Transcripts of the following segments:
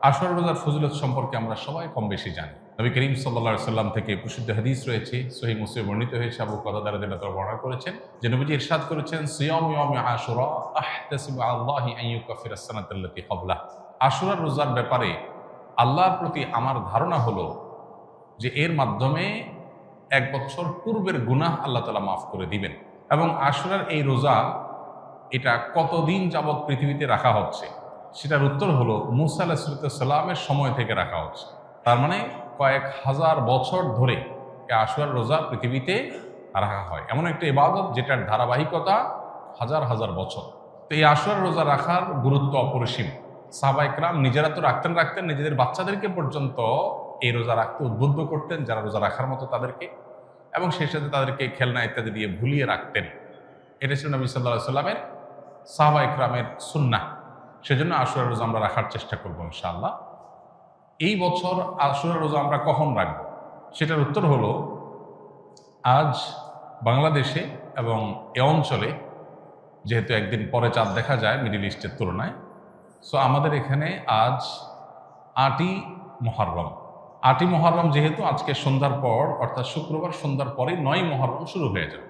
আশুরা রোজার ফজিলত সম্পর্কে আমরা সবাই কম বেশি জানি। নবী করিম সাল্লা সাল্লাম থেকে প্রসিদ্ধ হাদিস রয়েছে সহি মুসলিম বর্ণিত হয়েছে, আবু কথা দ্বারা দিল্লা বর্ণনা করেছেন, যে নবীজি ইরশাদ করেছেন আস-সানাতাল্লাতি আশুরার রোজার ব্যাপারে আল্লাহর প্রতি আমার ধারণা হলো যে এর মাধ্যমে এক বছর পূর্বের গুনাহ আল্লাহ তালা মাফ করে দিবেন। এবং আশুরার এই রোজা এটা কতদিন যাবৎ পৃথিবীতে রাখা হচ্ছে? সেটার উত্তর হলো মুসা আলাহিসাল্লামের সময় থেকে রাখা হচ্ছে। তার মানে কয়েক হাজার বছর ধরে এই আশুরার রোজা পৃথিবীতে রাখা হয়। এমন একটা ইবাদত যেটার ধারাবাহিকতা হাজার হাজার বছর। তো এই আশুরার রোজা রাখার গুরুত্ব অপরিসীম। সাহবাইকরাম নিজেরা তো রাখতেন রাখতেন নিজেদের বাচ্চাদেরকে পর্যন্ত এই রোজা রাখতে উদ্বুদ্ধ করতেন, যারা রোজা রাখার মতো তাদেরকে, এবং সেই সাথে তাদেরকে খেলনা ইত্যাদি দিয়ে ভুলিয়ে রাখতেন। এটা ছিল নবী সাল্লাহ সাল্লামের সাহবা ইকরামের সুন্না সেজন্য আশুরা রোজা আমরা রাখার চেষ্টা করব ইনশাআল্লাহ। এই বছর আশুরা রোজা আমরা কখন রাখব? সেটার উত্তর হলো, আজ বাংলাদেশে এবং এ অঞ্চলে, যেহেতু একদিন পরে চাঁদ দেখা যায় মিডিল ইস্টের তুলনায়, সো আমাদের এখানে আজ আটই মহরম আটই মহরম যেহেতু আজকে সন্ধ্যার পর, অর্থাৎ শুক্রবার সন্ধ্যার পরেই নয় মহরম শুরু হয়ে যাবে।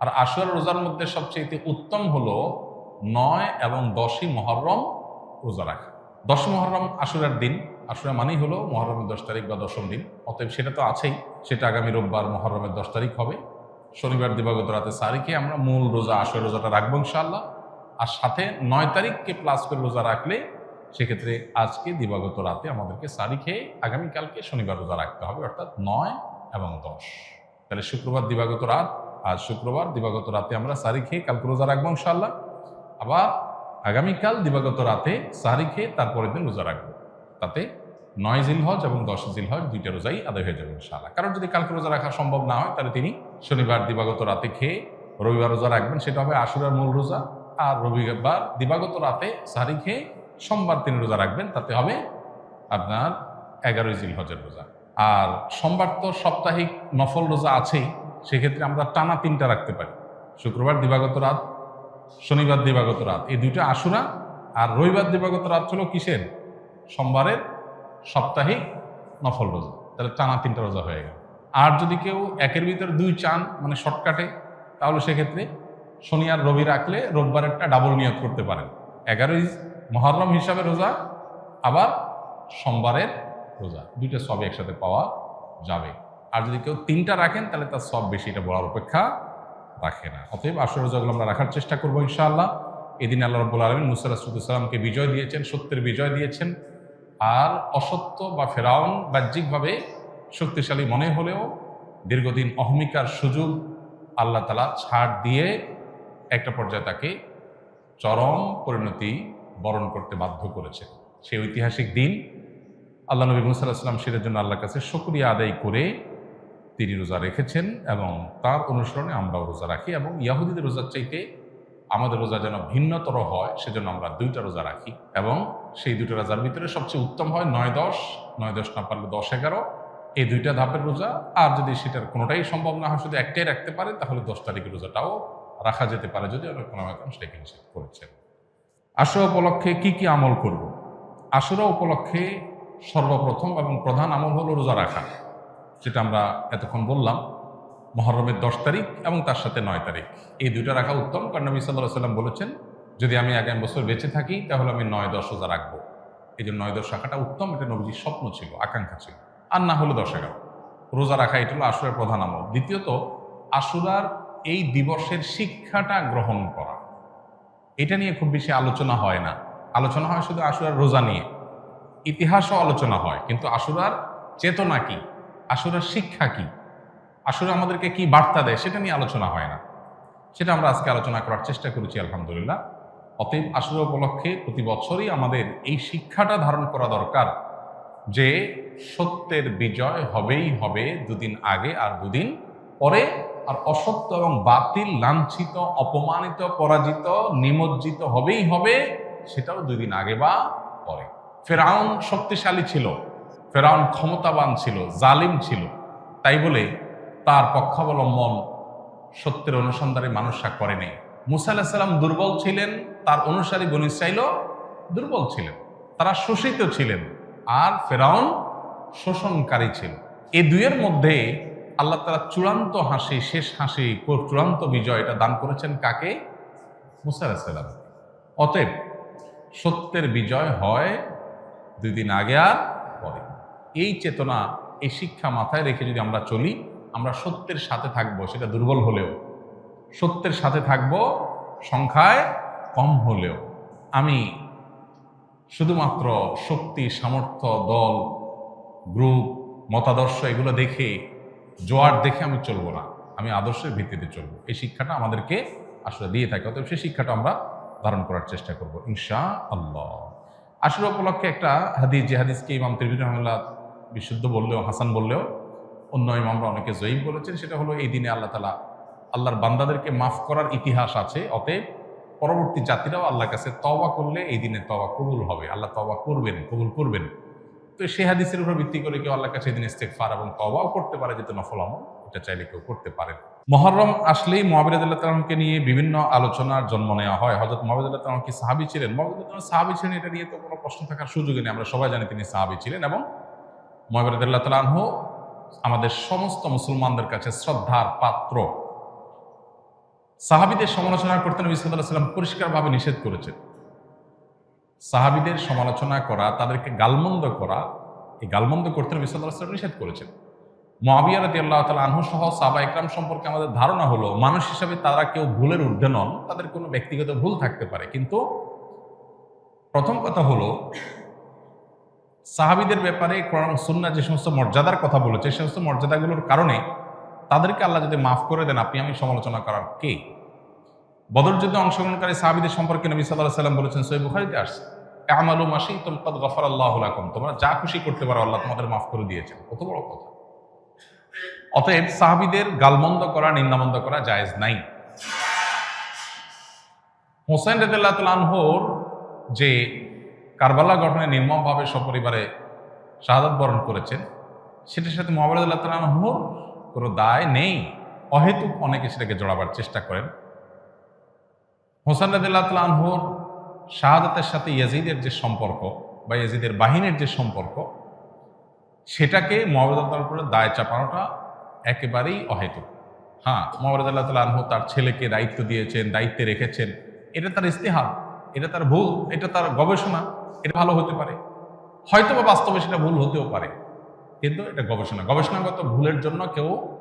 আর আশুয়ার রোজার মধ্যে সবচেয়ে উত্তম হলো নয় এবং দশই মহরম রোজা রাখা। দশ মহরম আশুরার দিন। আশুরা মানেই হলো মহরমের দশ তারিখ বা দশম দিন। অতএব সেটা তো আছেই। সেটা আগামী রোববার মহরমের দশ তারিখ হবে। শনিবার দিবাগত রাতে সারিখে আমরা মূল রোজা আশুর রোজাটা রাখব ইনশাআল্লাহ। আর সাথে নয় তারিখকে প্লাস করে রোজা রাখলে সেক্ষেত্রে আজকে দিবাগত রাতে আমাদেরকে সারি খেয়ে আগামীকালকে শনিবার রোজা রাখতে হবে, অর্থাৎ নয় এবং দশ। তাহলে শুক্রবার দিবাগত রাত। আজ শুক্রবার দিবাগত রাতে আমরা সারি খেয়ে কালকে রোজা রাখব ইনশাল্লাহ আবার আগামীকাল দিবাগত রাতে সারি খেয়ে তারপরের দিন রোজা রাখব। তাতে নয় জিলহজ এবং দশ জিলহজ দুইটা রোজাই আদায় হয়ে যাবে ইনশাআল্লাহ। কারণ যদি কালকে রোজা রাখা সম্ভব না হয়, তাহলে তিনি শনিবার দিবাগত রাতে খেয়ে রবিবার রোজা রাখবেন। সেটা হবে আশুরার মূল রোজা আর রবিবার দিবাগত রাতে সারি খেয়ে সোমবার তিনি রোজা রাখবেন। তাতে হবে আপনার এগারোই জিলহজের রোজা। আর সোমবার তো সাপ্তাহিক নফল রোজা আছেই, সেক্ষেত্রে আমরা টানা তিনটা রাখতে পারি। শুক্রবার দিবাগত রাত শনিবার দিবাগত রাত। এই দুইটা আশুরা আর রবিবার দিবাগত রাত হলো কিসের? সোমবারের সাপ্তাহিক নফল রোজা। তাহলে টানা তিনটা রোজা হয়ে গেল। আর যদি কেউ একের ভিতরে দুই চান মানে শর্টকাটে, তাহলে সেক্ষেত্রে শনি আর রবি রাখলে রোববারেরটা ডাবল নিয়োগ করতে পারেন। এগারোই মহরম হিসাবে রোজা, আবার সোমবারের রোজা। দুইটা সবই একসাথে পাওয়া যাবে। আর যদি কেউ তিনটা রাখেন, তাহলে তার সব বেশি এটা বলার অপেক্ষা রাখে না। অতএব আসর রোজাগুলো আমরা রাখার চেষ্টা করব ইনশাআল্লাহ। এদিন আল্লাহ রব্বুল আলমিন মুসাল্লাহামকে বিজয় দিয়েছেন, সত্যের বিজয় দিয়েছেন। আর অসত্য বা ফেরাউন বাহ্যিকভাবে শক্তিশালী মনে হলেও দীর্ঘদিন অহমিকার সুযোগ আল্লাহ তালা ছাড় দিয়ে একটা পর্যায়ে তাকে চরম পরিণতি বরণ করতে বাধ্য করেছে সেই ঐতিহাসিক দিন আল্লাহ নবী মুসাল্লাহাম সেটার জন্য আল্লাহর কাছে শুক্রিয়া আদায় করে তিনি রোজা রেখেছেন এবং তার অনুসরণে আমরাও রোজা রাখি এবং ইয়াহুদিদের রোজার চাইতে আমাদের রোজা যেন ভিন্নতর হয়, সেজন্য আমরা দুইটা রোজা রাখি এবং সেই দুইটা রোজার ভিতরে সবচেয়ে উত্তম হয় নয় দশ নয় দশ না পারলে দশ এগারো। এই দুইটা ধাপের রোজা, আর যদি সেটার কোনোটাই সম্ভব না হয়, শুধু একটাই রাখতে পারে তাহলে দশ তারিখের রোজাটাও রাখা যেতে পারে, যদি অনেক কোনো সেটাকে নিষেধ করেছেন। আশুরা উপলক্ষে কি কি আমল করব? আশুরা উপলক্ষে সর্বপ্রথম এবং প্রধান আমল হলো রোজা রাখা। যেটা আমরা এতক্ষণ বললাম, মহরমের দশ তারিখ এবং তার সাথে নয় তারিখ। এই দুইটা রাখা উত্তম, কারণ নবী সাল্লাহ সাল্লাম বলেছেন, যদি আমি আগামী বছর বেঁচে থাকি, তাহলে আমি নয় দশ রোজা রাখব। এই যে নয় দশ রাখাটা উত্তম, এটা নবীজির স্বপ্ন ছিল, আকাঙ্ক্ষা ছিল। আর না হলো দশ এগারো। রোজা রাখা, এটা হলো আশুরার প্রধান আমল। দ্বিতীয়ত, আশুরার এই দিবসের শিক্ষাটা গ্রহণ করা। এটা নিয়ে খুব বেশি আলোচনা হয় না। আলোচনা হয় শুধু আশুরার রোজা নিয়ে। ইতিহাসও আলোচনা হয়, কিন্তু আশুরার চেতনা কি? আশুরার শিক্ষা কি? আসলে আমাদেরকে কি বার্তা দেয়? সেটা নিয়ে আলোচনা হয় না। সেটা আমরা আজকে আলোচনা করার চেষ্টা করেছি, আলহামদুলিল্লাহ। অতএব আসলে উপলক্ষে প্রতি বছরই আমাদের এই শিক্ষাটা ধারণ করা দরকার যে সত্যের বিজয় হবেই হবে দুদিন আগে আর দুদিন পরে, আর অসত্য এবং বাতিল, লাঞ্ছিত, অপমানিত, পরাজিত, নিমজ্জিত হবেই হবে, সেটাও দুদিন আগে বা পরে। ফেরাউন শক্তিশালী ছিল। ফেরাউন ক্ষমতাবান ছিল, জালিম ছিল। তাই বলে তার পক্ষাবলম্বন সত্যের অনুসন্ধানে মানুষরা করেনি মুসা আলাহিসাল্লাম দুর্বল ছিলেন, তার অনুসারী বনিসাইল দুর্বল ছিলেন। তারা শোষিত ছিলেন আর ফেরাউন শোষণকারী ছিল। এই দুইয়ের মধ্যে আল্লাহ তারা চূড়ান্ত হাসি, শেষ হাসি চূড়ান্ত বিজয় এটা দান করেছেন কাকে? মুসা আলাহিসাল্লাম অতএব সত্যের বিজয় হয় দুই দিন আগে আর এই চেতনা, এই শিক্ষা মাথায় রেখে যদি আমরা চলি, আমরা সত্যের সাথে থাকব, সেটা দুর্বল হলেও। সত্যের সাথে থাকব, সংখ্যায় কম হলেও। আমি শুধুমাত্র শক্তি, সামর্থ্য, দল, গ্রুপ, মতাদর্শ এগুলো দেখে, জোয়ার দেখে আমি চলবো না। আমি আদর্শের ভিত্তিতে চলবো। এই শিক্ষাটা আমাদেরকে আসলে দিয়ে থাকে, অতএব সেই শিক্ষাটা আমরা ধারণ করার চেষ্টা করব ইনশা আল্লাহ আসলে উপলক্ষে একটা হাদিস, যে হাদিসকে ইমাম তিরমির রহমুল্লাহ বিশুদ্ধ বললেও, হাসান বললেও, অন্য ইমামরা অনেকে জয়ীব বলেছেন, সেটা হলো এই দিনে আল্লাহ তালা আল্লাহর বান্দাদেরকে মাফ করার ইতিহাস আছে, অতএব পরবর্তী জাতিরাও আল্লাহর কাছে তওবা করলে এই দিনে তওবা কবুল হবে। আল্লাহ তওবা করবেন, কবুল করবেন। তো সেই হাদিসের উপর ভিত্তি করে কেউ আল্লাহর কাছে এই দিন ইস্তেকফার এবং তওবাও করতে পারে, যেহেতু নফল আমল, এটা চাইলে কেউ করতে পারে। মহরম আসলেই মহাবিরাদুল্লাহ তালামকে নিয়ে বিভিন্ন আলোচনার জন্ম নেওয়া হয়। হজরত মহাবিদুল্লাহ তালাম কি সাহাবি ছিলেন? মহাবিদুল্লাহ সাহাবি ছিলেন, এটা নিয়ে তো কোনো প্রশ্ন থাকার সুযোগই নেই, আমরা সবাই জানি তিনি সাহাবি ছিলেন এবং মহাবিরাদুল্লাহ তালাহ আমাদের সমস্ত মুসলমানদের কাছে শ্রদ্ধার পাত্র। সাহাবিদের সমালোচনা করতে নবী সাল্লাহ সাল্লাম পরিষ্কারভাবে নিষেধ করেছেন। সাহাবিদের সমালোচনা করা, তাদেরকে গালমন্দ করা, এই গালমন্দ করতে নবী সাল্লাহ সাল্লাম নিষেধ করেছেন। মহাবিয়া রাতি আল্লাহ তালা আনহু সহ সাবা ইকরাম সম্পর্কে আমাদের ধারণা হলো, মানুষ হিসাবে তারা কেউ ভুলের ঊর্ধ্বে নন, তাদের কোনো ব্যক্তিগত ভুল থাকতে পারে। কিন্তু প্রথম কথা হলো সাহাবিদের ব্যাপারে কোরআন সুন্না যে সমস্ত মর্যাদার কথা বলেছে, সে সমস্ত মর্যাদাগুলোর কারণে তাদেরকে আল্লাহ যদি মাফ করে দেন, আপনি আমি সমালোচনা করার কে? বদর যুদ্ধে অংশগ্রহণকারী সাহাবিদের সম্পর্কে নবী সাল্লাহ সাল্লাম বলেছেন সৈব বুখারিতে আসছে, আমালু মাসি তোমকাদ গফর আল্লাহ লাকুম তোমরা যা খুশি করতে পারো, আল্লাহ তোমাদের মাফ করে দিয়েছেন। কত বড় কথা। অতএব সাহাবিদের গালমন্দ করা, নিন্দামন্দ করা জায়েজ নাই। হোসেন রেদুল্লাহ তালহর যে কারবালা গঠনে নির্মমভাবে সপরিবারে শাহাদত বরণ করেছেন। সেটার সাথে মোহাম্মদ আল্লাহ তালহর কোনো দায় নেই। অহেতুক অনেকে সেটাকে জড়াবার চেষ্টা করেন। হোসেন রাদিল্লাহ তালহর শাহাদাতের সাথে ইয়াজিদের যে সম্পর্ক বা ইয়াজিদের বাহিনীর যে সম্পর্ক, সেটাকে মোহাম্মদ উপরে দায় চাপানোটা একেবারেই অহেতুক। হ্যাঁ মোহাম্মদ আল্লাহ তালহু তার ছেলেকে দায়িত্ব দিয়েছেন, দায়িত্বে রেখেছেন। এটা তার ইস্তেহার এটা তার ভুল, এটা তার গবেষণা। এটা ভালো হতে পারে। হয়তো বা বাস্তবে সেটা ভুল হতেও পারে। কিন্তু এটা গবেষণা। গবেষণাগত ভুলের জন্য কেউ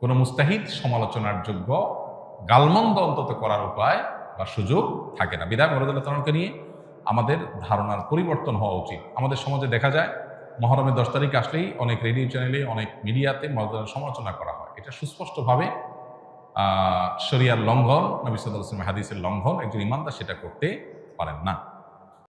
কোনো মুস্তাহিদ সমালোচনার যোগ্য গালমন্দ অন্তত করার উপায় বা সুযোগ থাকে না। বিদায় মরদুল্লাহ নিয়ে আমাদের ধারণার পরিবর্তন হওয়া উচিত। আমাদের সমাজে দেখা যায় মহরমের দশ তারিখ আসলেই অনেক রেডিও চ্যানেলে, অনেক মিডিয়াতে মরদুল্লাহ সমালোচনা করা হয়। এটা সুস্পষ্টভাবে শরিয়ার লঙ্ঘন, নবী সাল্লাহ হাদিসের লঙ্ঘন, একজন ইমানদার সেটা করতে পারেন না।